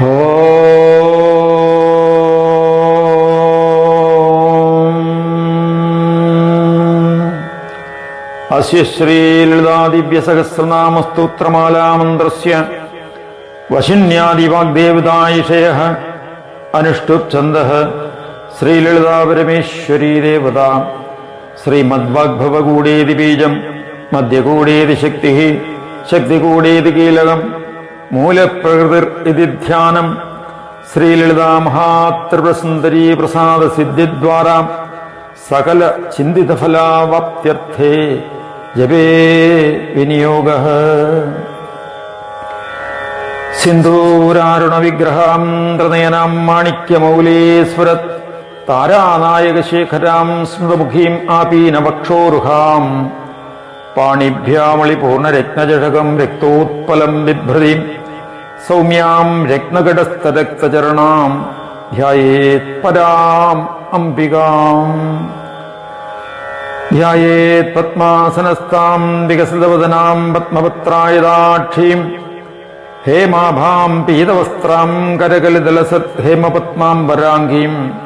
അസ്യ ശ്രീലളിതാദിവ്യസഹസ്രനാമസ്തോത്രമാലാമന്ത്രസ്യ വശിന്യാദിവാഗ്ദേവതായിഷയ അനുഷ്ടുപ്ഛന്ദഃ ശ്രീലളിതാപരമേശ്വരീ ദേവത ശ്രീമദ്വാഗ്ഭവകൂടേതി ബീജം മധ്യകൂടേതി ശക്തി ശക്തികൂടേതി കീലകം. മൂലപ്രകൃതിർ ഇതി ധ്യാനം ശ്രീലളിതാ മഹാത്രിപുരസുന്ദരീ പ്രസാദ സിദ്ധിദ്വാരാ സകല ചിന്തിതഫലാവാപ്ത്യർത്ഥേ ജപേ വിനിയോഗ. സിന്ദൂരാരുണവിഗ്രഹാം ത്രിനയനാം മാണിക്യമൗലീശ്വരത് താരാനായകശേഖരാം സ്മൃതമുഖീം ആപീനവക്ഷോരുഹാം പാണിഭ്യാമളിപൂർണരത്നജകം രക്തോത്പലം ബിഭ്രതിം സൗമ്യാം രത്നകടസ്ഥരക്തചരണാം ധ്യായേത് പരാം അംബികാം. ധ്യായേത് പത്മാസനസ്ഥാം വികസിതവദനാം പത്മപത്രായതാക്ഷീം. ഹേമാഭാം പീതവസ്ത്രാം കരകലിതലസത് ഹേമപത്മാം വരാംഗീം.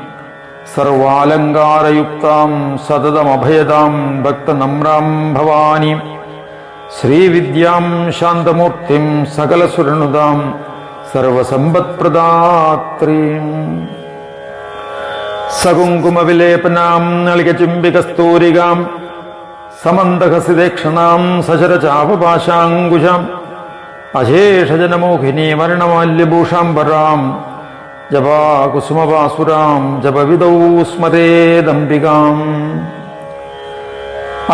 സർവാലങ്കാരയുക്താം സതതമഭയതാം ഭക്തനമ്രാം ഭവാനി. ശ്രീവിദ്യാം ശാന്തമൂർത്തിം സകലസുരനുതാം സർവസമ്പത്പ്രദാത്രീം. സകുങ്കുമവിലേപനാം നളികചുംബികസ്തൂരികാം സമന്തഹസിദേക്ഷണാം സശരചാപപാശാങ്കുശാം അശേഷജനമോഹിനി വർണമാല്യഭൂഷാംബരാം ജപാകുസുമപാസുരാം ജപവിദൗ സ്മരേദംബികാം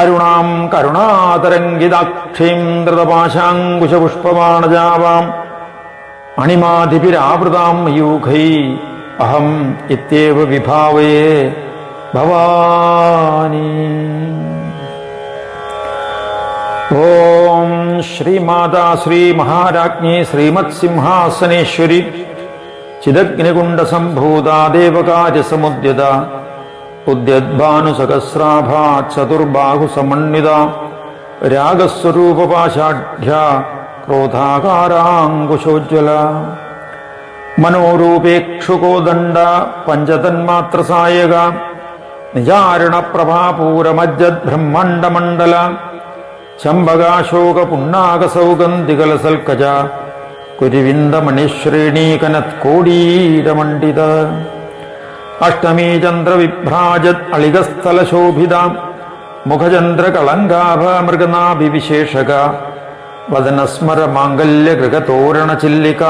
അരുണാം കരുണാതരംഗിതാക്ഷീം ധൃതപാശാങ്കുശപുഷ്പമാണജാവാം അണിമാധിപിരാവൃതാം യൂഖൈ അഹം ഇത്യേവ വിഭാവയേ ഭവാനി. ഓം ശ്രീമാതാ ശ്രീ മഹാരാജ്ഞി ശ്രീമത്സിംഹാസനേശ്വരി. ചിദഗ്നികുണ്ഡസംഭൂതാ ദേവകാര്യസമുദ്യത ഉദ്യദ്ഭാനുസഹസ്രാഭാ ചതുർബാഹുസമന്വിത രാഗസ്വരൂപപാശാഢ്യ ക്രോധാകാരാങ്കുശോജ്വല മനോരൂപേക്ഷുകോദണ്ഡ പഞ്ചതന്മാത്രസായക നിജാരണ പ്രഭാപൂരമജ്ജത് ബ്രഹ്മാണ്ഡമണ്ഡല അഷ്ടമീ ചന്ദ്രവിഭ്രാജത് അളികസ്ഥലശോഭിത മുഖചന്ദ്രകളങ്കാഭ മൃഗനാഭിവിശേഷക വദനസ്മര മാംഗല്യഗൃഗതോരണചില്ലിക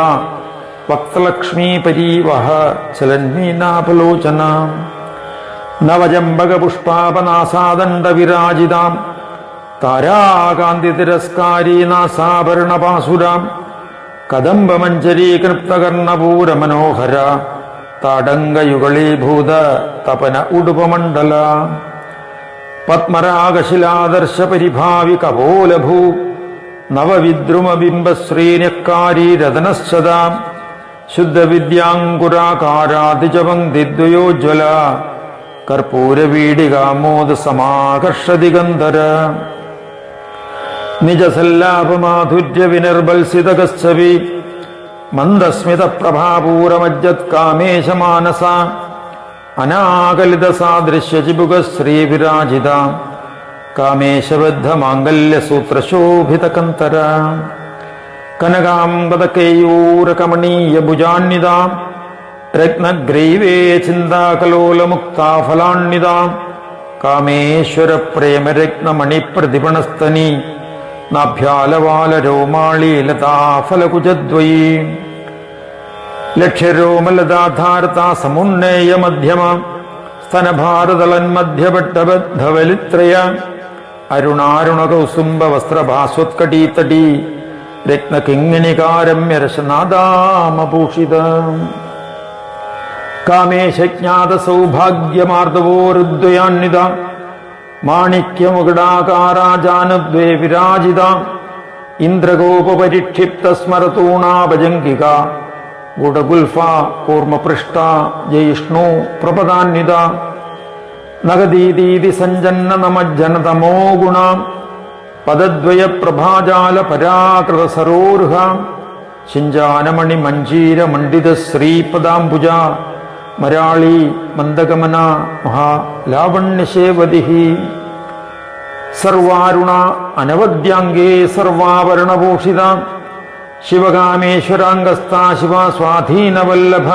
വക്തലക്ഷ്മീപരീവഹ ചലന്മീനാപലോചന നവജംബകപുഷ്പാപനാസാദണ്ഡവിരാജിതാം താരാകാന്തി നാസാഭരണപാസുരാം കദംബമഞ്ജരീകൃപ്തകർണപൂരമനോഹര താടങ്കയുഗളീഭൂത തപന ഉടുപമണ്ഡല. പത്മരാഗശിലാദർശ പരിഭാവി കപോലഭൂ നവവിദ്രുമബിംബശ്രീന്യക്കാരീ രതനശ്ചതാം ശുദ്ധവിദ്യാങ്കുരാകാരാതിജപങ്ക്തിദ്വയോജ്വല കർപ്പൂരവീടികാമോദ സമാകർഷദിഗന്ധര നിജസല്ലാപമാധുര്യ വിനിർബൽസിതകശ്ചവി മന്ദസ്മിത പ്രഭാപൂരമജ്ജത് കാമേശമാനസ അനാകലിത സാദൃശ്യചിബുക ശ്രീവിരാജിത കാമേശബദ്ധ മാംഗല്യസൂത്രശോഭിതകന്തര കനകാംബദകേയൂരകമണീയ രത്നഗ്രൈവേ ചിന്താകലോലമുക്താഫലാന്വിതാം കാമേശ്വര പ്രേമരത്നമണിപ്രതിപണസ്തനി നാഭ്യാലവാലരോമാളീലതാഫലകുജദ്വയീ. ലക്ഷ്യരോമലതാധാരതാ സമുന്നേയ മധ്യമ. സ്തനഭാരതളന്മധ്യപട്ടബദ്ധവലിത്രയ. അരുണാരുണകൗസുംബ വസ്ത്രഭാസ്വത്കടീതടീ രത്നകിങ്ങിണികാരമ്യരശനാദാമഭൂഷിത കാമേശജ്ഞാത സൗഭാഗ്യമാർദ്ദവോരുദ്വയാന്വിത മാണിക്യമുകുടാകാരാജാനുദ്വേ വിരാജിത ഇന്ദ്രഗോപരിക്ഷിപ്ത സ്മരതൂണാഭജംഗിക ഗുഡഗുൽഫ കൂർമ്മപൃഷ്ട ജയിഷ്ണു പ്രപദാന്വിത നഗദീദീതി സഞ്ജന്ന നമജ്ജനതമോ ഗുണാം പദദ്വയ പ്രഭാജാല പരാകൃത സരോർഹ ശിഞ്ചാനമണി മഞ്ജീര മണ്ഡിത ശ്രീപദാംബുജ മരാളി മന്ദഗമന മഹാലാവണ്യശേവതി. സർവാരുണ അനവദ്യാംഗേ സർവാഭരണഭൂഷിത. ശിവകാമേശ്വരാംഗസ്ഥ ശിവസ്വാധീനവല്ലഭ.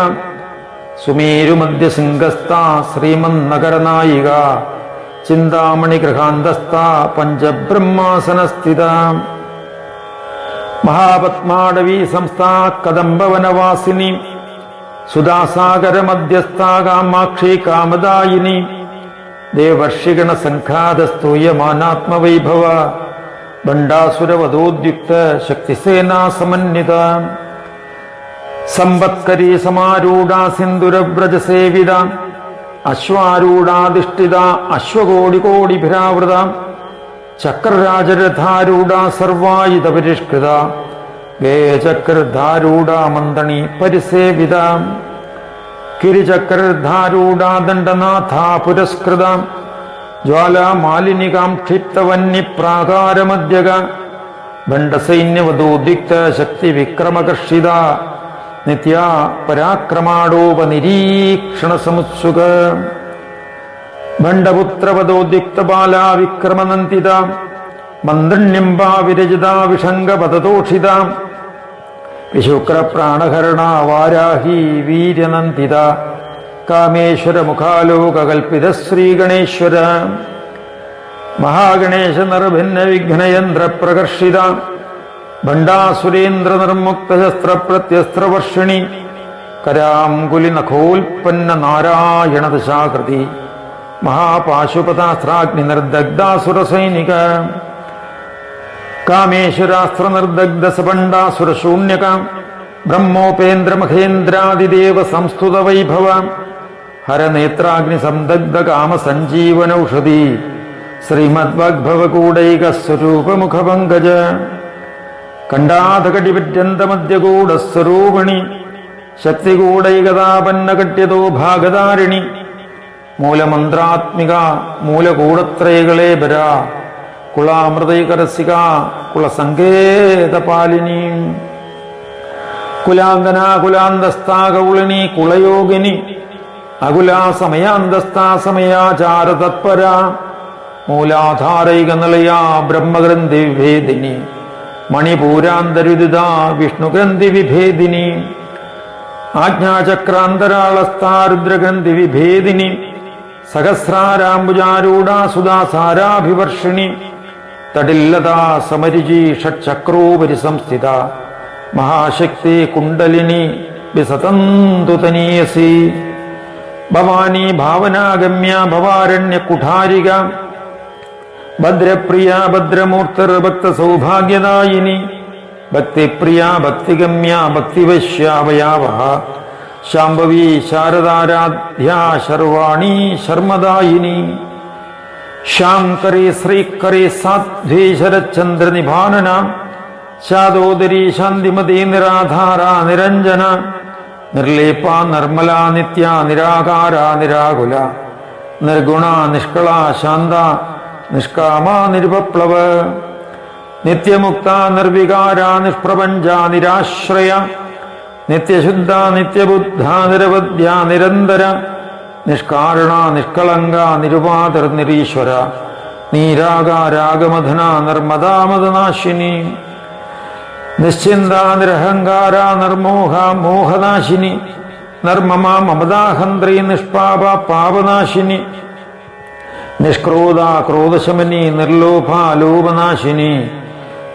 സുമേരുമധ്യസിംഗസ്ഥ ശ്രീമന്നഗരനായിക. ചിന്താമണി ഗൃഹാന്തസ്ഥ പഞ്ചബ്രഹ്മാസനസ്ഥിത. മഹാപത്മാടവീ സംസ്ഥാ കദംബവനവാസിനി. സുധാസാഗര മധ്യസ്ഥാകാമാക്ഷി കാമദായിനി. ദേവർഷിഗണ സംഘാതസ്തൂയമാനാത്മവൈഭവ ഭണ്ഡാസുരവധോദ്യുക്ത ശക്തിസേനാ സമന്വിത സമ്പത്കരീ സമാരൂഢ സിന്ദുരവ്രജസേവിത അശ്വാരൂഢാധിഷ്ഠിത അശ്വകോടികോടിഭിരാവൃത. ചക്രരാജരഥാരൂഢ സർവായുധ പരിഷ്കൃത പരിസേവിതാം. കിരിചക്രധാരൂഢാദണ്ഡനാഥാ പുരസ്കൃത. ജ്വാലാമാലിനികാം ക്ഷിപ്തവന്യപ്രാകാരമധ്യക ഭണ്ഡസൈന്യവധോദിക്ത ശക്തി വിക്രമകർഷിത നിത്യ പരാക്രമാടോപനിരീക്ഷണ സമുത്സുക മന്ത്രണ്യംബ വിരജിത വിഷംഗപദതോഷിത വിശുക്ര പ്രാണഹരണ വാരാഹി വീര്യനന്ദിത. കാമേശ്വര മുഖാലോകകൽപ്പിത ശ്രീഗണേശ്വര മഹാഗണേശ നിർഭിന്ന വിഘ്നയന്ത്ര പ്രകർഷിത ഭണ്ഡാസുരേന്ദ്ര നിർമുക്ത ശസ്ത്ര പ്രത്യസ്ത്രവർഷിണി കരാംകുലി നാരായണ ദശാകൃതി മഹാപാശുപതാസ്ത്രാഗ്നി നിർദഗ്ധാസുര സൈനിക കാമേശ്വരാസ്ത്ര നിർദഗ്ധ സപണ്ഡാസുര ശൂന്യക ബ്രഹ്മോപേന്ദ്ര മഹേന്ദ്രാദിദേവ സംസ്തുത വൈഭവ ഹരനേത്രാഗ്നി സംദഗ്ധ കാമ സഞ്ജീവനൌഷധി ശ്രീമദ്വഗ്ഭവകൂടൈക സ്വരൂപമുഖപങ്കജ കണ്ടാതകടിപര്യന്തമദ്യകൂടസ്വരൂപിണി ശക്തികൂടൈകതാപന്നകട്യതോ ഭാഗധാരിണി. മൂലമന്ത്രാത്മിക മൂലകൂടത്രയകളെ ബര കുളാമൃതൈകരസിക കുളസങ്കേതപാലിനി. കുലാന്തന കുലാന്തസ്ഥാ കൗളിനി കുളയോഗിനി. അകുലാ സമയാന്തസ്ഥാ സമയാചാര തത്പര മൂലാധാരൈക നിളയാ ബ്രഹ്മഗ്രന്ഥി വിഭേദിനി മണിപൂരാന്തരുദിത വിഷ്ണുഗ്രന്ഥി വിഭേദിനി ആജ്ഞാചക്രാന്തരാളസ്ഥാരുദ്രഗ്രന്ഥി വിഭേദിനി സഹസ്രാരാംബുജാരൂഢാ സുധാസാരാഭിവർഷിണി തടില്ലതാ സമരിജി ഷട്ചക്രോപരി സംസ്ഥിത. മഹാശക്തി കുണ്ടലിനി വിസതന്തുതനീയസി ഭവാനി ഭാവനാഗമ്യ ഭവാരണ്യ കുഠാരിക ഭദ്രപ്രിയ ഭദ്രമൂർത്തർ ഭക്ത സൗഭാഗ്യദായിനി ഭക്തിപ്രിയ ഭക്തിഗമ്യ ഭക്തിവശ്യാവയാവഹ. ശാംഭവി ശാരദാരാധ്യ ശർവാണി ശർമ്മദായിനി. ശാങ്കരി ശ്രീകരി സാധ്വി ശരചന്ദ്ര നിഭാനന ശാദോദരി ശാന്തിമതി നിരാധാര നിരഞ്ജന നിർലേപ നിർമ്മല നിത്യ നിരാകാര നിരാകുല നിർഗുണ നിഷ്കള ശാന്ത നിഷ്കാമ നിരുപപ്ലവ നിത്യമുക്ത നിർവികാര നിഷ്പ്രപഞ്ച നിരാശ്രയ നിത്യശുദ്ധ നിത്യബുദ്ധ നിരവധ്യ നിരന്തര നിഷ്കാരണ നിഷ്കളങ്ക നിരുപാതർ നിരീശ്വര. നീരാഗാരാഗമധന നിർമ്മദാമദനാശിനി നിശ്ചിന്ത നിരഹങ്കാര നിർമോഹ മോഹനാശിനി. നിർമ്മമ മമതാഹന്ത്രി നിഷ്പാപ പാപനാശിനി. നിഷ്ക്രോധ ക്രോധശമനി നിർലോഭ ലോപനാശിനി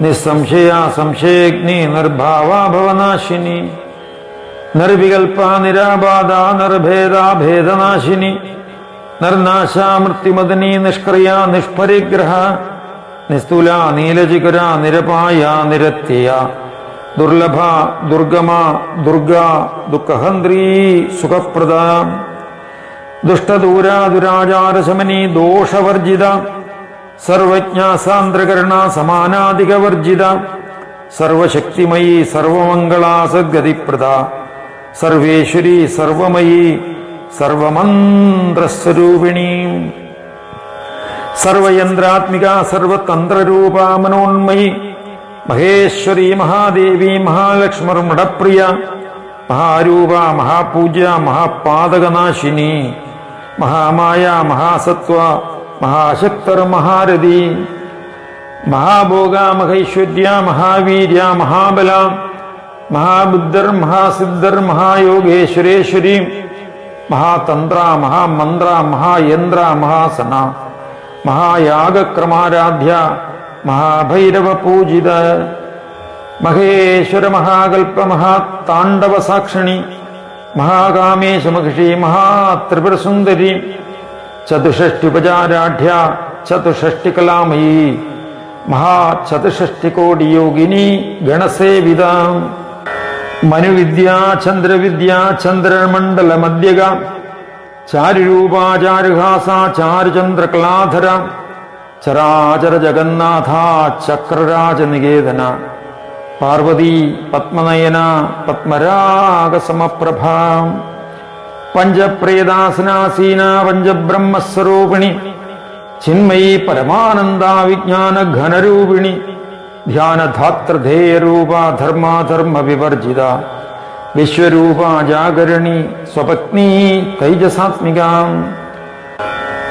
നിസ്സംശയ സംശയഗ്നി നിർഭാവാഭവനാശിനി നിർവികൽപ നിരാബാധ നിർഭേദ ഭേദനാശിനി നിർനാശ മൃത്യുമദനി നിഷ്ക്രിയ നിഷ്പരിഗ്രഹ നിസ്തുല നീലജികര നിരപായ നിരത്യ ദുർലഭ ദുർഗമ ദുർഗ ദുഃഖഹന്ത്രീ സുഖപ്രദ ദുഷ്ടദൂര ദുരാചാരശമനി ദോഷവർജിത സർവജ്ഞ സാന്ദ്രകരണ സമാനാധികവർജിത സർവശക്തിമയി സർവമംഗളാ സദ്ഗതിപ്രദ സർവേശ്വരി സർവമയി സർവമന്ത്രസ്വരൂപിണി. സർവയന്ത്രാത്മിക സർവതന്ത്രരൂപ മനോന്മയി. മഹേശ്വരി മഹാദേവി മഹാലക്ഷ്മർ മഠപ്രിയ മഹാരൂപ മഹാപൂജ്യ മഹാപാതകനാശിനി മഹാമായ മഹാസത്വ മഹാശക്തർ മഹാരഥി. മഹാഭോഗ മഹൈശ്വര്യ മഹാവീര്യ മഹാബല മഹാബുദ്ധർ മഹാസിദ്ധർ മഹായോഗേശ്വരേശ്വരി മഹാതന്ത്ര മഹാമന്ത്ര മഹായന്ത്ര മഹാസന മഹായാഗക്രമാരാധ്യ മഹാഭൈരവ പൂജിത മഹേശ്വര മഹാകൽപ്പ മഹാതാണ്ഡവ സാക്ഷണി മഹാകാമേശ മഹിഷി മഹാത്രിപുരസുന്ദരി ചതുഷ്ടുപചാരാഢ്യ ചതുഷ്ടികലാമയീ മഹാചതുഷ്ടികോടിയോഗിനി ഗണസേവിത. മനുവിദ്യ ചന്ദ്രവിദ്യ ചന്ദ്രമണ്ഡല മധ്യക ചാരുരൂപാചാരുഹാസ ചാരുചന്ദ്രകലാധര ചരാചര ജഗന്നാഥ ചക്രരാജനികേതന പാർവതി പത്മനയന പത്മരാഗസമപ്രഭ പഞ്ചപ്രേദാസനാസീന പഞ്ചബ്രഹ്മസ്വരൂപിണി ചിന്മയി പരമാനന്ദ വിജ്ഞാന ഘനരൂപിണി ധ്യാനധാത്രധേയരൂപ ധർമാധർമ്മ വിവർജിത വിശ്വരൂപ ജാഗരണി സ്വപത്നീ തൈജസാത്മിക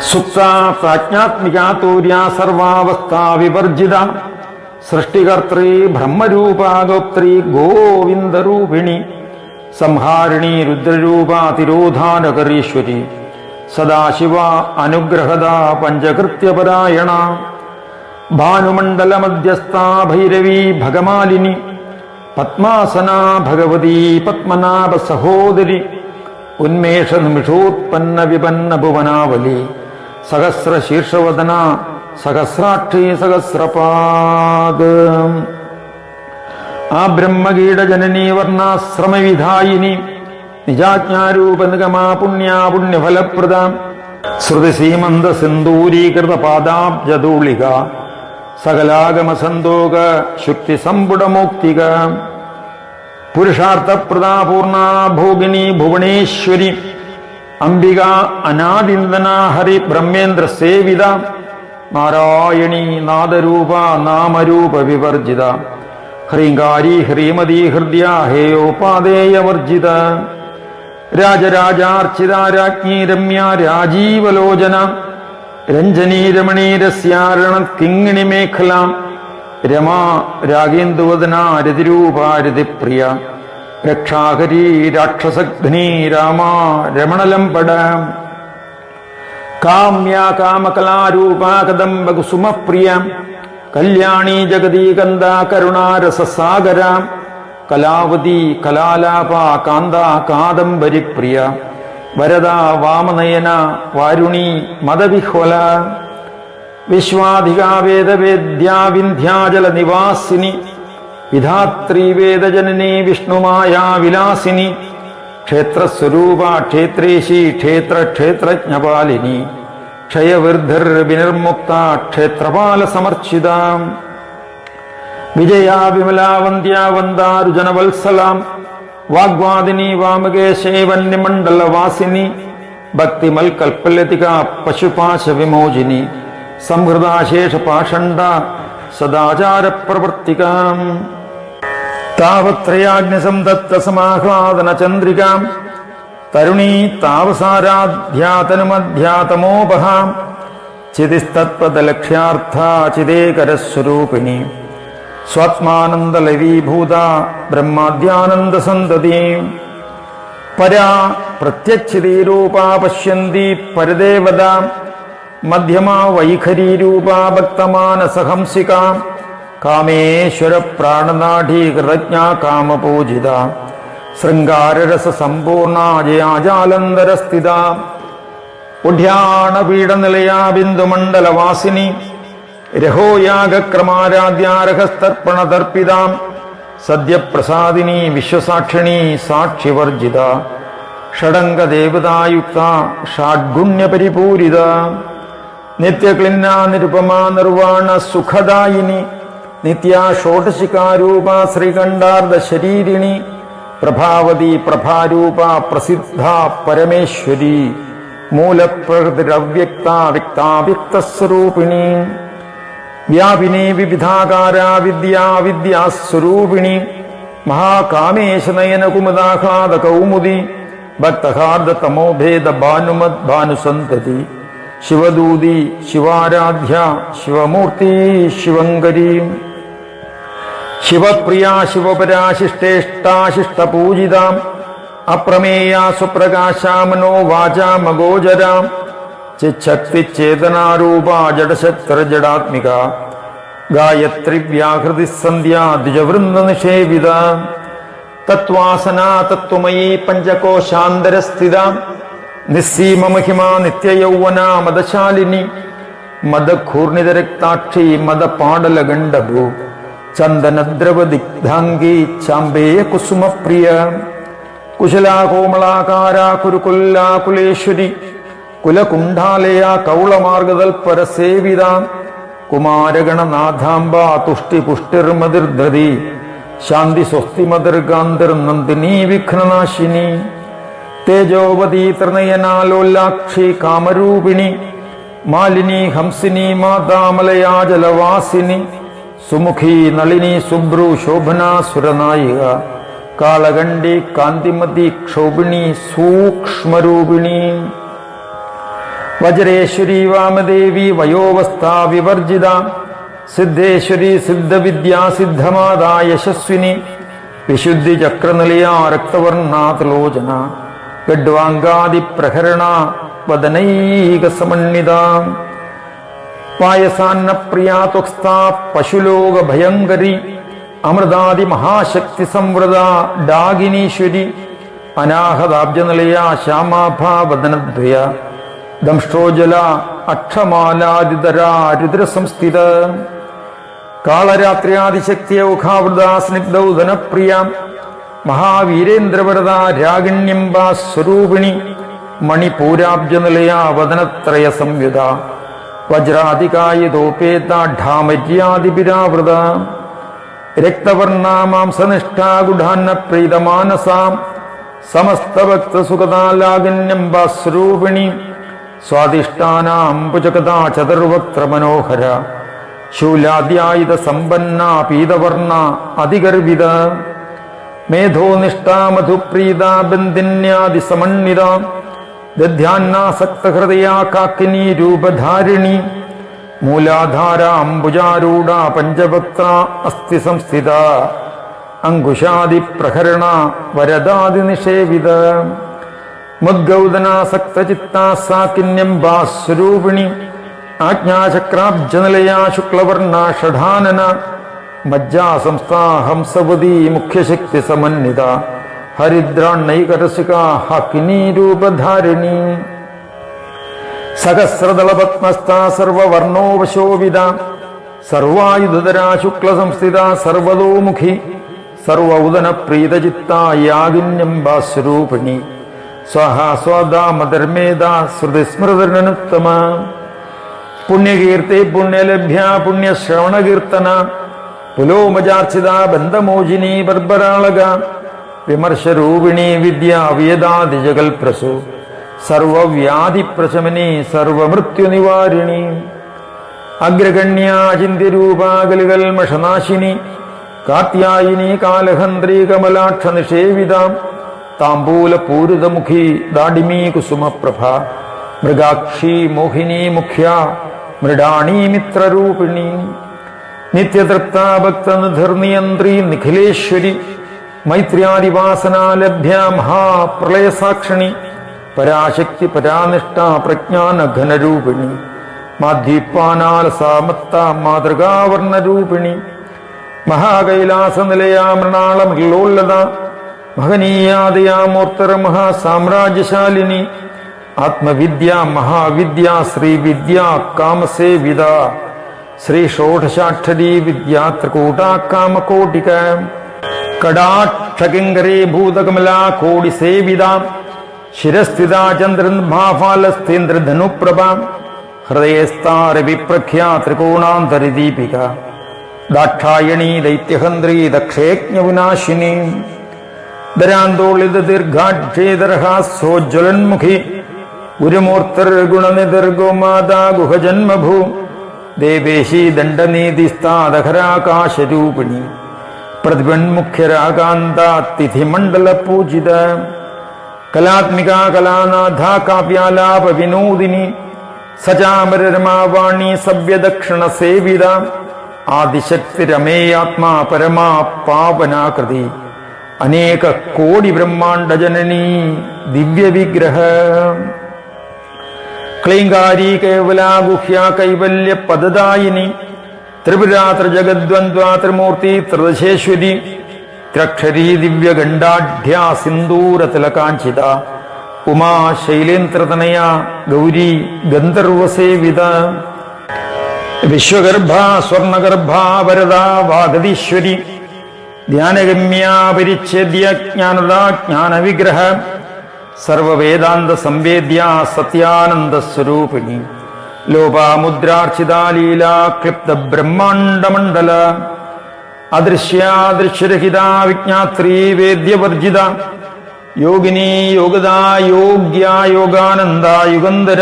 സുപ്ത പ്രാജ്ഞാത്മിക തൂര്യ സർവാവസ്ഥ വിവർജിത സൃഷ്ടികർത്തൃ ബ്രഹ്മരൂപ ഗോപ്ത്രീ ഗോവിന്ദരൂപിണി സംഹാരിണി രുദ്രരൂപ തിരോധാനകരീശ്വരി സദാശിവ അനുഗ്രഹദ പഞ്ചകൃത്യപരായണ ഭാനുമണ്ഡല മധ്യസ്ഥ ഭൈരവി ഭഗമാലിനി പത്മാസന ഭഗവതി പത്മനാഭ സഹോദരി ഉന്മേഷ നിമിഷോത്പന്ന വിപന്ന ഭുവനാവലി സഹസ്ര ശീർഷവദന സഹസ്രാക്ഷി സഹസ്രപാദ് ആ ബ്രഹ്മകീടജനനീ വർണാശ്രമവിധായിനി നിജാജ്ഞാരൂപ നിഗമാ പുണ്യാ പുണ്യഫലപ്രദ ശ്രുതിസീമന്ത സിന്ദൂരീകൃത പാദാബ്ജദൂളിക സകലാഗമ സന്തോക ശുക്തി സമ്പുടമോക്തിക പുരുഷാർത്ഥപ്രദാപൂർണ ഭോഗിനി ഭുവനേശ്വരി. അംബിക അനാദിന്ദന ഹരി ബ്രഹ്മേന്ദ്ര സേവിത. നാരായണി നാദരൂപ നാമരൂപ വിവർജിത. ഹ്രീങ്കാരി ഹ്രീമതി ഹൃദയ ഹേയോപാദേയവർജിത രാജരാജാർച്ചിത രാജ്ഞി രമ്യ രാജീവലോചന. രഞ്ജനീ രമണീരസ്യാരണ കിങ്ങിണി മേഖല രമാ രാഗേന്ദുവദന രതിരൂപ രതിപ്രിയ രക്ഷാകരി രാക്ഷസഘ്നി രാമ രമണലംപട കാമ്യ കാമകലാരൂപ കദംബ കുസുമപ്രിയ കല്യാണി ജഗദീകന്ദ കരുണാരസസാഗര. കലാവതി കലാലാപ കാന്ത കാദംബരിപ്രിയ. വരദ വാമനയന വാരുണി മദവിഹ്വല. വിശ്വാധികാ വേദവേദ്യാ വിന്ധ്യാചല നിവാസിനി. വിധാത്രി വേദജനനി വിഷ്ണുമായാ വിലാസിനി. ക്ഷേത്രസ്വരൂപ ക്ഷേത്രേശി ക്ഷേത്ര ക്ഷേത്രജ്ഞപാലിനി ക്ഷയവൃദ്ധർ വിനിർമുക്ത ക്ഷേത്രപാല സമർച്ചിത. വിജയാ വിമലാ വന്ദ്യാ വന്ദാരുജനവത്സലാം വാഗ്വാദിനി വാമകേശേവന്യമണ്ഡല വാസിനി ഭക്തിമൽ കൽപ്പലതിക പശുപാശ വിമോചിനി സംഹൃതാശേഷ പാഷണ്ഡ സദാചാര പ്രവർത്തികാം താവത്രയാഗ്നിസംതപ്ത സമാഹ്ലാദന ചന്ദ്രികാം തരുണീ താവസാരാധ്യാതനുമധ്യാതമോപഹാം ചിതിസ്തത്പദലക്ഷ്യാർത്ഥ ചിദേകരസ്വരൂപിണി സ്വാത്മാനന്ദലവീഭൂത ബ്രഹ്മാദ്യാനന്ദസന്തതി. പരാ പ്രത്യക്ഷിതീരൂപാ പശ്യന്തി പരദേവത. മധ്യമാ വൈഖരീരൂപാ ഭക്തമാനസഹംസിക. കാമേശ്വര പ്രാണനാഠീകൃതജ്ഞ കാമപൂജിത. ശൃംഗാരരസ സമ്പൂർണ ജയാജാലന്തരസ്ഥിത ഉഢ്യാണപീഠനിലയാ ബിന്ദുമണ്ഡലവാസിനി. രഹോയാഗക്രമാരാധ്യാരഹസ്തർപ്പണതർപ്പിതാം സദ്യപ്രസാദിനി വിശ്വസാക്ഷിണി സാക്ഷിവർജിത ഷഡംഗദേവതായുക്ത ഷാഡ്ഗുണ്യപരിപൂരിത നിത്യക്ലിന്ന നിരുപമാ നിർവാണ സുഖദായിനി നിത്യ ഷോഡശികാരൂപ ശ്രീകണ്ഠാർദ്ധ ശരീരിണി പ്രഭാവതി പ്രഭാരൂപ പ്രസിദ്ധ പരമേശ്വരി മൂലപ്രകൃതിരവ്യക്ത വ്യക്താവ്യക്തസ്വരൂപിണി വ്യാപിനി വിവിധാകാരാ വിദ്യാ വിദ്യാസ്വരൂപിണി മഹാകാമേശനയന കുമുദാഹ്ലാദ കൗമുദി ഭക്തഹാർദ തമോഭേദ ഭാനുമത് ഭാനുസന്തതി. ശിവദൂതി ശിവാരാധ്യ ശിവമൂർത്തി ശിവങ്കരി. ശിവപ്രിയ ശിവപരാശിഷ്ടേഷ്ടാശിഷ്ടപൂജിത അപ്രമേയ സുപ്രകാശ മനോവാചാമഗോചര ചിച്ഛക്തി ചേതനാരൂപ ജഡശക്തർജടാത്മിക ഗായത്രി വ്യാഹൃതി സന്ധ്യാ ദ്വിജവൃന്ദ നിഷേവിത തത്വാസന തത്വമയീ പഞ്ചകോശാന്തരസ്ഥിത നിസ്സീമമഹിമ നിത്യയൗവന മദശാലിനി. മദഘൂർണിതരക്താക്ഷി മദപാടലഗണ്ഡഭൂ. ചന്ദനദ്രവദിഗ്ധാംഗി ചാമ്പേയ കുസുമപ്രിയ. കുശലാകോമളാകാര കുരുകുല്ലാകുലേശ്വരി. കുലകുണ്ഠാലയ കൗളമാർഗതൽപരസേവിത കുമാരഗണനാഥാംബ തുഷ്ടി പുഷ്ടിർമതിർദ്രതി ശാന്തി സ്വസ്തിമതിർഗാന്തിർ നന്ദിനി വിഘ്നനാശിനി. തേജോവതി ത്രിനയനാലോലാക്ഷി കാമരൂപിണി. മാലിനി ഹംസിനി മാതാമലയാ ജലവാസിനി സുമുഖി നളിനി സുബ്രു ശോഭന സുരനായിക. കാളകണ്ഡി കാന്തിമതി ക്ഷോഭിണി സൂക്ഷ്മരൂപിണി. വജ്രേശ്വരി വാമദേവി വയോവസ്ഥാ വിവർജിത. സിദ്ധേശ്വരി സിദ്ധവിദ്യാ സിദ്ധമാത യശസ്വിനി. വിശുദ്ധി ചക്രനിലയ രക്തവർണാതലോചന ഗഡ്വാങ്കാദി പ്രഹരണ വദനൈക സമന്വിത പായസാന്ന പ്രിയാ ത്വക്സ്ഥാ പശുലോക ഭയങ്കരി അമൃതാദി മഹാശക്തി സംവൃത ഡാഗിനീശ്വരി. അനാഹതാബ്ജനിലയ ശ്യാമാഭാ വദനദ്വയ ദംഷ്ട്രോജല അക്ഷമാലാദിതര രുദ്രസംസ്ഥിത കാളരാത്രിയാദിശക്തിയ ഉഖാവൃത സ്നിഗ്ധൗദനപ്രിയ മഹാവീരേന്ദ്രവരത രാഗിണ്യംബാ സ്വരൂപിണി. മണിപൂരാബ്ജനിലയ വദനത്രയ സംയുത വജ്രാധികായുധോപേതാഢാമര്യാദിപിരാവൃത രക്തവർണാമാംസനിഷ്ഠാഗുഢാന്ന പ്രീതമാനസാം സമസ്തഭക്തസുഖതാലാഗന്യംബാസ്വരൂപിണി സ്വാദിഷ്ടാനാംബുജകഥാ ചതുർവക്ത്ര മനോഹര ശൂലാദ്യായുധ സമ്പന്ന പീതവർണ അതിഗർവിത മേധോനിഷ്ഠാ മധുപ്രീത ബന്ധിന്യാദി സമന്വിത ദധ്യാന്നാസക്തഹൃദയാ കാക്കിനി രൂപധാരിണി മൂലാധാര അംബുജാരൂഢ പഞ്ചഭക്ത അസ്ഥി സംസ്ഥിത ಮದ್ಗೌದನಾಸಕ್ತಚಿತ್ತಾ ಸಾಕಿನ್ಯಂಬಾ ಸ್ವರೂಪಿಣಿ ಆಜ್ಞಾಚಕ್ರಾಬ್ಜನಲಯ ಶುಕ್ಲವರ್ಣ ಷಢಾನನ ಮಜ್ಜಾ ಸಂಸ್ಥಾ ಹಂಸವದಿ ಮುಖ್ಯಶಕ್ತಿ ಸಮನ್ವಿತ ಹರಿದ್ರಾಣ್ಣೈಕರಸಿಕಾ ಹಾಕಿನಿ ರೂಪಧಾರಿಣಿ. ಸಹಸ್ರದಳಪತ್ಮಸ್ಥ ಸರ್ವರ್ಣೋವಶೋವಿದ ಸರ್ವಾಯುಧರ ಶುಕ್ಲ ಸಂಸ್ಥಿತ ಸರ್ವದೋಮುಖಿ ಸರ್ವ ಉದನ ಪ್ರೀತಚಿತ್ತ ಯಾಗಿನ್ಯಂಬಾ ಸ್ವರೂಪಿಣಿ. സ്വഹ സ്വദാമധർമ്മേദ ശ്രുതിസ്മൃതനുത്തമ പുണ്യകീർത്തി പുണ്യലഭ്യ പുണ്യശ്രവണകീർത്തന. പുലോമജാർച്ചിത ബന്ധമോചിനി ബർബരാളക. വിമർശരൂപിണി വിദ്യ സർവവ്യാധിപ്രശമനി സർവവ്യാധി പ്രശമനി സർവമൃത്യുനിവാരിണി അഗ്രഗണ്യാചിന്യരൂപാകലുകൾ മഷനാശിനി. കാത്യായിനി കാലഹന്ത്രി കമലാക്ഷ നിഷേവിതാം താംബൂലപൂരിതമുഖി ദാഡിമീ കുസുമപ്രഭ. മൃഗാക്ഷി മോഹിനി മുഖ്യ മൃഡാണീ മിത്രരൂപിണി. നിത്യതൃപ്ത ഭക്തനിധർനിയന്ത്രി നിഖിലേശ്വരി. മൈത്ര്യാദിവാസനാലഭ്യ മഹാപ്രളയസാക്ഷിണി. പരാശക്തി പരാനിഷ്ഠ പ്രജ്ഞാനഘനരൂപിണി മാധ്യപ്പാനാലസാമത്ത മാതൃകാവർണരൂപിണി. മഹാകൈലാസ നിലയാ മൃണാളമൃലോല്ലത മഹനീയാദയാമൂർത്തര മഹാസാമ്രാജ്യശാലിനി ആത്മവിദ്യ മഹാവിദ്യ ശ്രീവിദ്യ കാമസേവിത ശ്രീ ഷോഡശാക്ഷരീ വിദ്യാ ത്രികൂടാ കാമകോട്ടിക കടാക്ഷകിങ്കരേ ഭൂതകമലാ കോടി സേവിത ശിരസ്ഥിത ചന്ദ്രൻ ഭാഫാലസ്തേന്ദ്രധനുപ്രഭ ഹൃദയസ്ഥാരവിപ്രഖ്യാ ത്രികോണാന്തരിദീപിക ദാക്ഷായണീ ദൈത്യഹന്ത്രീ ദക്ഷേജ്ഞവിനാശിനി ദരാന്തോളിത ഗുരുമൂർത്തർ ഗുരുമൂർത്തിർ ഗുണനിധിർഗോമാതാ ഗുഹജന്മഭൂ ദേവേശി ദണ്ഡനീതിസ്ഥാദഹരാകാശരൂപിണി പ്രതിപന്മുഖ്യരാകാന്താതിഥിമണ്ഡല പൂജിത കലാത്മിക കലാനാഥ കാവ്യാലാപ വിനോദിനി സചാമരരമാവാണി സവ്യദക്ഷിണ സേവിത ആദിശക്തിരമേയാത്മാ പരമാ പാവനാകൃതി അനേക കോടി ബ്രഹ്മാണ്ട ജനനി ദിവ്യ ദിവ്യവിഗ്രഹ. ക്ലീങ്കാരി കേവലാ ഗുഹ്യ കൈവല്യ പദദായിനി. ത്രിപുരാത്ര ജഗദ്വന്ദ്വാ ത്രിമൂർത്തി ത്രിദശേശ്വരി. ത്രക്ഷരീ സിന്ദൂര തിലകാഞ്ചിത ഉമാ ശൈലേന്ദ്രതനയ ഗൗരി ഗന്ധർവസേവിത. വിശ്വഗർഭ സ്വർണഗർഭ വരദ വാഗതീശ്വരി പരിച്ഛേദ്യ ജ്ഞാനദ ജ്ഞാനവിഗ്രഹ സർവവേദാന്ത സംവേദ്യ സത്യാനന്ദ സ്വരൂപിണി. ലോപാമുദ്രാർച്ചിതാ ലീലാ ക്ലിപ്ത ബ്രഹ്മാണ്ഡമണ്ഡല. അദൃശ്യാദൃശ്യരഹിത വിജ്ഞാത്രീ വേദ്യവർജിത. യോഗിനി യോഗദാ യോഗ്യ യോഗാനന്ദ യുഗന്ധര.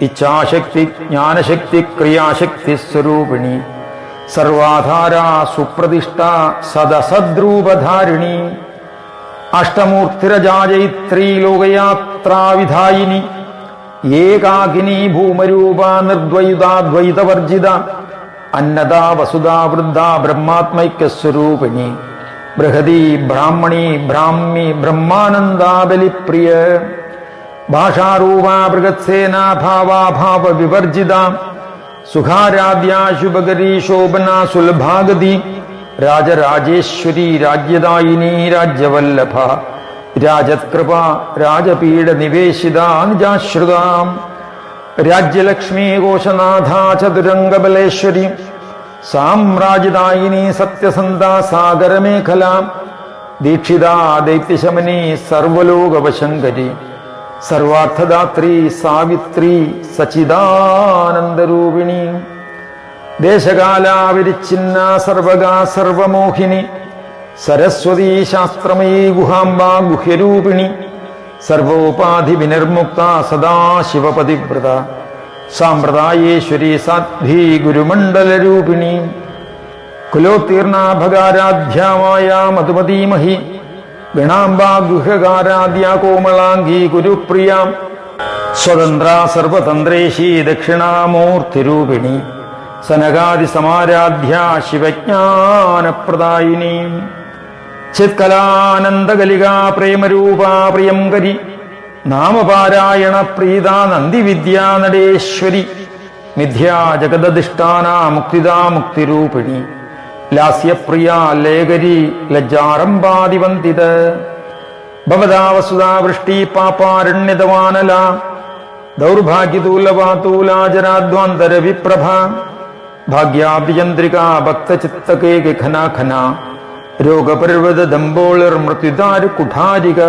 ഇച്ഛാശക്തി ജ്ഞാനശക്തി ക്രിയാശക്തി സ്വരൂപിണി. സർവാധാര സുപ്രതിഷ്ഠ സദസദ്രൂപധാരിണി. അഷ്ടമൂർത്തിരജാജൈത്രീ ലോകയാത്രാവിധായിനി ഏകാകിനി ഭൂമരൂപ നിർദ്വൈതാദ്വൈതവർജിത. അന്നദാ വസുധ വൃദ്ധ ബ്രഹ്മാത്മൈക്യസ്വരൂപിണി. ബൃഹതി ബ്രാഹ്മണി ബ്രാഹ്മി ബ്രഹ്മാനന്ദാബലിപ്രിയ. ഭാഷാരൂപ ഭാവ വിവർജിത सुखाराध्या शुभगरी शोभना सुलभागदी। राजराजेश्वरी राज्यदायिनी राज्यवल्लभ। राजत्कृपा राजपीडनिवेशिदा निजाश्रुताम् राज्यलक्ष्मी घोषनाथा साम्राज्यदायिनी साम्राजदायिनी सागर मेखला दीक्षिता दैत्यशमनी सर्वलोकवशङ्करी। സർവാർത്ഥദാത്രി സാവിത്രി സച്ചിദാനന്ദരൂപിണി. ദേശകാലാവിരിച്ചിന്ന സർവകാ സർവമോഹിനി. സരസ്വതീ ശാസ്ത്രമയീ ഗുഹാംബ ഗുഹ്യരൂപിണി. സർവോപാധി വിനിർമുക്ത സദാശിവപതിവ്രത സാമ്പ്രദായേശ്വരി സാധ്വി ഗുരുമണ്ഡലരൂപിണി. കുലോത്തീർണാഭകാരാധ്യാമായ മധുമതീമഹി. ഗണാംബ ഗുഹകാരാദ്യ കോമളാംഗി ഗുരുപ്രിയ. സ്വതന്ത്ര സർവതന്ത്രേശി ദക്ഷിണാമൂർത്തിരൂപിണി. സനകാദി സമാരാധ്യ ശിവജ്ഞാനപ്രദായിനി. ചിത്കലാനന്ദകലികാ പ്രേമരൂപാ പ്രിയംകരി നാമപാരായണ പ്രീത നന്ദിവിദ്യാ നടേശ്വരി. മിഥ്യാ ജഗദധിഷ്ഠാന മുക്തിദാ മുക്തിരൂപിണി. ലാസ്യപ്രിയ ലേഖരി ലജ്ജാരംഭാതിവന്തിത് ഭവതാ വസുധാ വൃഷ്ടി പാപാരണ്യതവാനല. ദൗർഭാഗ്യതൂലവാതൂലാചരാധ്വാന്തര വിപ്രഭ ഭാഗ്യാഭിയന്ത്രിക ഭക്തചിത്തകേ ഖന രോഗപർവത ദമ്പോളിർ മൃത്യുദാരു കുഠാരിക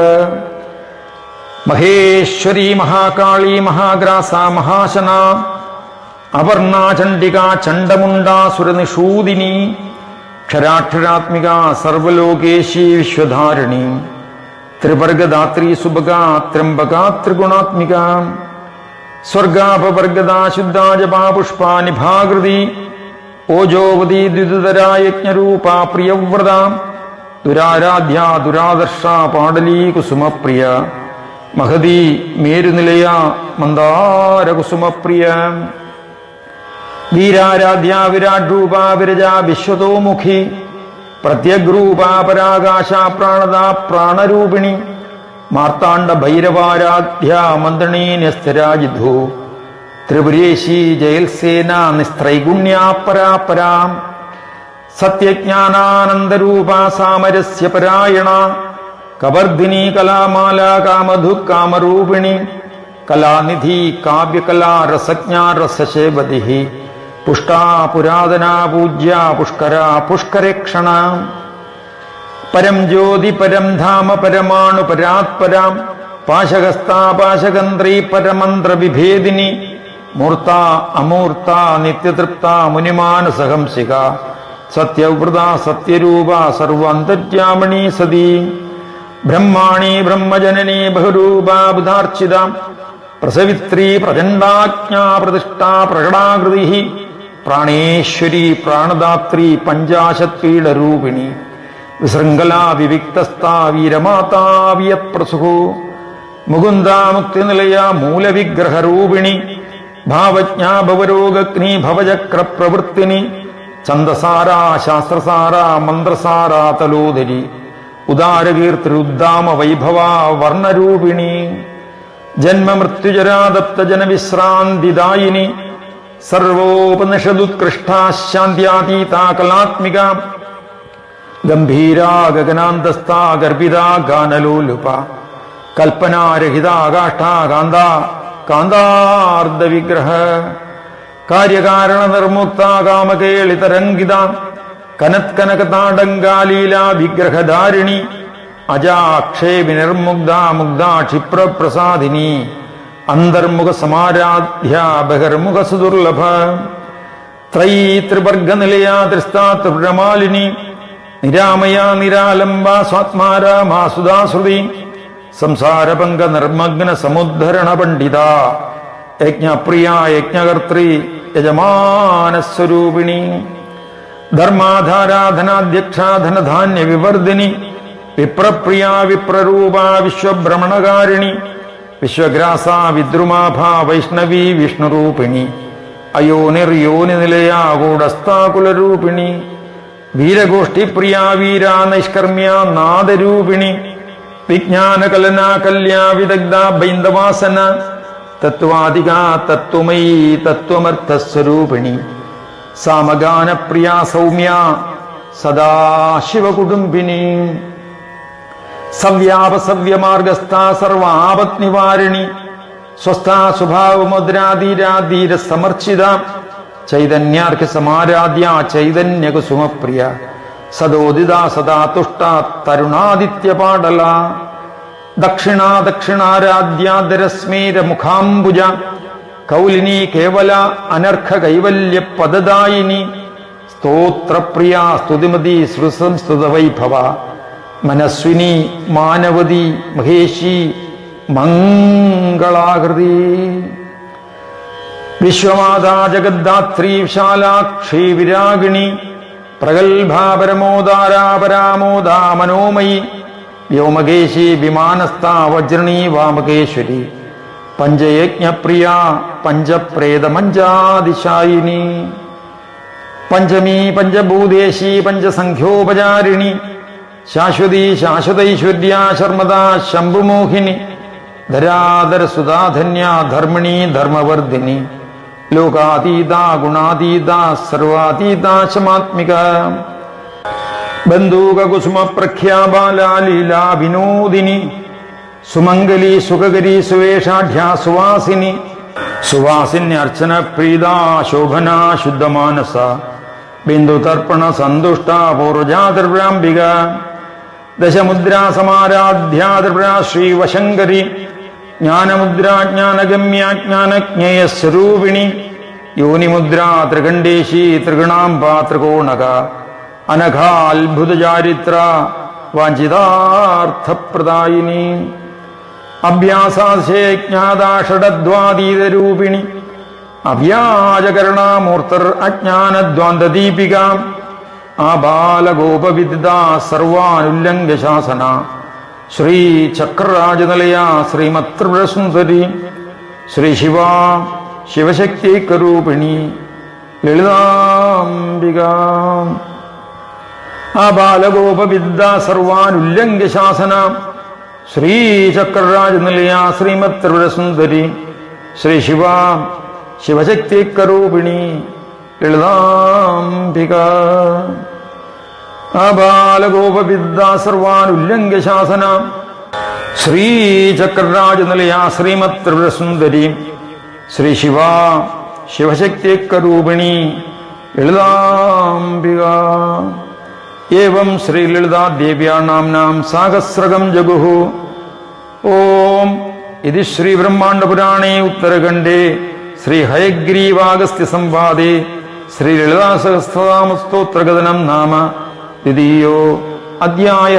മഹേശ്വരി മഹാകാളി മഹാഗ്രാസ മഹാശന. അപർണാചണ്ഡിക ചണ്ഡമുണ്ടാസുരനിഷൂദിനി. ക്ഷരാക്ഷരാത്മിക സർവലോകേശി വിശ്വധാരിണി. ത്രിവർഗദാത്രി സുഭഗ ത്രംബക ത്രിഗുണാത്മിക. സ്വർഗാപവർഗദാശുദ്ധാജപാപുഷ്പാനിഭാകൃതി. ശുദ്ധാ ജപാ പുഷ്പാനിഭാകൃതി ഓജോവതി ദ്വിതരായജ്ഞരൂപ പ്രിയവ്രത. ദുരാരാധ്യ ദുരാദർശ പാടലീ കുസുമപ്രിയ. മഹതി മേരുനിലയ മന്ദാര കുസുമപ്രിയ. വീരാരാധ്യ വിരാട് രൂപ വിരജ വിശ്വതോമുഖി പ്രത്യഗ്രൂപ പരാകാശ പ്രാണത പ്രാണരൂപിണി മാർത്താണ്ഡ ഭൈരവാരാധ്യ മന്ദണീ നിസ്ഥരാജിധു ത്രിപുരേശി ജയൽസേന നിസ്ത്രൈഗുണ്യാപരാപരാം സത്യജ്ഞാനാനന്ദരൂപ സാമരസ്യ പരായണ കവർദ്ധിനി കലാമാല കാമധു കാമരൂപിണി കലാനിധി കാവ്യകലാ രസജ്ഞാ രസശേവതി പുഷ്ടാ പുരാതനാ പൂജ്യ പുഷ്കര പുഷ്കരക്ഷണ പരം ജ്യോതി പരം ധാമ പരമാണു പരാത്പരാം പാശകസ്ഥാ പാശകന്ത്രി പരമന്ത്ര വിഭേദിനി. മൂർത്ത അമൂർത്ത നിത്യതൃപ്ത മുനിമാനസഹംസിക സത്യവ്രത സത്യരൂപ സർവാന്തര്യാമണി സതീ. ബ്രഹ്മാണി ബ്രഹ്മജനനി ബഹുരൂപ ബുധാർച്ചിത. പ്രസവിത്രീ പ്രചണ്ഡാജ്ഞാ പ്രതിഷ്ഠാ പ്രകടാകൃതി. പ്രാണേശ്വരി പ്രാണദാത്രി പഞ്ചാശത്പീഡരൂപിണി വിശൃംഖലാ വിവിക്തസ്ഥാ വീരമാതാവിയപ്രസുഹോ മുകുന്ദാ മുക്തിനിലയ മൂലവിഗ്രഹരൂപിണി. ഭാവജ്ഞാ ഭവരോഗഗ്നി ഭവചക്ര പ്രവൃത്തിനി ഛന്ദസാരാ ശാസ്ത്രസാരാ മന്ത്രസാരാ തലോദരി. ഉദാരകീർത്തിരുദ്ദാമ വൈഭവ വർണരൂപിണി. ജന്മമൃത്യുജരാദത്ത ജനവിശ്രാന്തിദായിനി സർവോപനിഷദുത്കൃഷ്ടാ ശാന്ത്യാതീതാ കലാത്മിക ഗംഭീരാ ഗഗനാന്തസ്ഥാ ഗർഭിതാ ഗാനലോലുപ കൽപ്പനാരഹിതാ കാഷ്ഠാ കാന്ത കാന്താർദ്ധ വിഗ്രഹ കാര്യകാരണ നിർമുക്ത കാമകേളിതരംഗിത കനത്കനകതാടങ്കാലീല വിഗ്രഹധാരിണി അജാക്ഷേപി നിർമുഗ്ധ മുഗ്ധ ക്ഷിപ്രപ്രസാദിനി അന്തർമുഖ സമാരാധ്യ ബഹിർമുഖ സുദുർലഭ ത്രൈ ത്രിവർഗനിലയ ത്രിസ്താ ത്രിപുരമാലിനി നിരാമയാ നിരാലംബ സ്വാത്മാരാമാസുദാശ്രുതി സംസാരപങ്ക നിർമ്മഗ്ന സമുദ്ധരണ പണ്ഡിത യജ്ഞപ്രിയ യജ്ഞകർത്തി യജമാനസ്വരൂപിണി ധർമാധാരാധനാധ്യക്ഷ ധനധാന്യ വിവർധിനി വിപ്രപ്രിയ വിപ്രരൂപ വിശ്വഭ്രമണകാരിണി വിശ്വഗ്രാസ വിദ്രുമാഭ വൈഷ്ണവി വിഷ്ണുരൂപിണി. അയോനിർയോനി ഗൂഢസ്ഥാകുലരൂപിണി. വീരഗോഷ്ഠി വീരഗോഷ്ഠിപ്രിയ വീര നൈഷ്കർമ്മ്യ നാദരൂപിണി. വിജ്ഞാനകലന കല്യാ വിദഗ്ധ ബൈന്ദവാസന. തത്വാധിക തത്വമയി തത്വമർത്ഥസ്വരൂപിണി. സാമഗാനപ്രിയ സൗമ്യ സദാശിവകുടുംബിനി. സവ്യാപസവ്യമാർഗസ്ഥ സർവാപത് സ്വസ്ഥാ സ്വഭാവ സ്വഭാവമുദ്രാധീരാധീര സമർച്ചിത ചൈതന്യാർഘ സമാരാധ്യ ചൈതന്യകുസുമപ്രിയ. സദോദിത സദാ തുഷ്ട തരുണാദിത്യ പാടല ദക്ഷിണ ദക്ഷിണാരാധ്യാദരസ്മീര മുഖാംബുജ കൗലിനി കേവല അനർഘ കൈവല്യ പദദായിനി സ്തോത്രപ്രിയ സ്തുതിമതി ശ്രുസംസ്തുത വൈഭവ മനസ്വിനി മാനവതി മഹേഷി മംഗളാകൃതി. വിശ്വമാതാ ജഗദ്ധാത്രി വിശാലാക്ഷി വിരാഗിണി പ്രഗത്ഭാപരമോദാരാപരാമോദാ മനോമയി വ്യോമകേശി വിമാനസ്ഥ വജ്രണി വാമകേശ്വരി പഞ്ചയജ്ഞപ്രിയ പഞ്ചപ്രേതമഞ്ചാദിശായിനി പഞ്ചമീ പഞ്ചഭൂതേശി പഞ്ചസംഖ്യോപചാരിണി ശാശ്വതി ശാശ്വതൈശ്വര്യ ശർമ്മദ ശംഭുമോഹിനി ധരാധര സുധാധന്യ ധർമ്മിണി ധർമ്മവർദ്ധിനി ലോകാതീത ഗുണാതീത സർവാതീത ശമാത്മിക. ബന്ധൂകകുസുമ പ്രഖ്യാബാലീല വിനോദിനി സുമംഗലി സുഖകരി സുവേഷാഢ്യാ സുവാസിനി സുവാസിന്യ അർച്ചന പ്രീത ശോഭന ശുദ്ധമാനസ ബിന്ദുതർപ്പണ സന്തുഷ്ട പൂർവജാതിർവ്യാംബിക ദശമുദ്രാ സമാരാധ്യാതിർവ്ര ശ്രീവശങ്കരി ജ്ഞാനമുദ്ര ജ്ഞാനഗമ്യ ജ്ഞാനജ്ഞേയ സ്വരൂപിണി യോനിമുദ്ര ത്രികണ്ഠേശി ത്രിഗുണാംബ ത്രികോണക അനഘാത്ഭുതചാരിത്ര വാഞ്ചിതാർത്ഥപ്രദായിനി അഭ്യാസാശേ ജ്ഞാതാഷഡദ്വാതീതരൂപിണി അവ്യാജകരണാമൂർത്തർ അജ്ഞാനദ്വാന്തദീപിക ആബാലഗോപവിദിത സർവാനുല്ലംഘ്യ ശാസന ശ്രീ ചക്രരാജനിലയ ശ്രീമത്രിപുരസുന്ദരി ശ്രീ ശിവ ശിവശക്തിക്കരൂപിണി ലളിതാംബിക. ആ ബാലഗോപവിദ്യ ശ്രീ ശാസന ശ്രീചക്രരാജനിലയ ശ്രീമത്രിപുരസുന്ദരി ശ്രീ ശിവ ശിവശക്തിക്കരൂപിണി ലളിതാംബിക. ആ ബാലഗോപവിദ്യ സർവാനുല്ലംഘ്യ ശാസന ശ്രീചക്രരാജനിലയ ശ്രീമത്രിപുരസുന്ദരി. ശ്രീ ശിവ ശിവശക്തിയക്കരൂപിണി. ലളിതാംബിക. ഏവം ശ്രീലളിതാദേവ്യാ നാം സാഹസ്രകം ജഗുഹു. ഓം ഇത് ശ്രീബ്രഹ്മാണ്ഡപുരാണേ ഉത്തരഖണ്ഡേ. ശ്രീ ഹയഗ്രീവാഗസ്ത്യ സംവാദേ ശ്രീലളിതാസഹസ്രനാമസ്തോത്രകഥനം നാമ ദ്വിതീയോ അധ്യായ.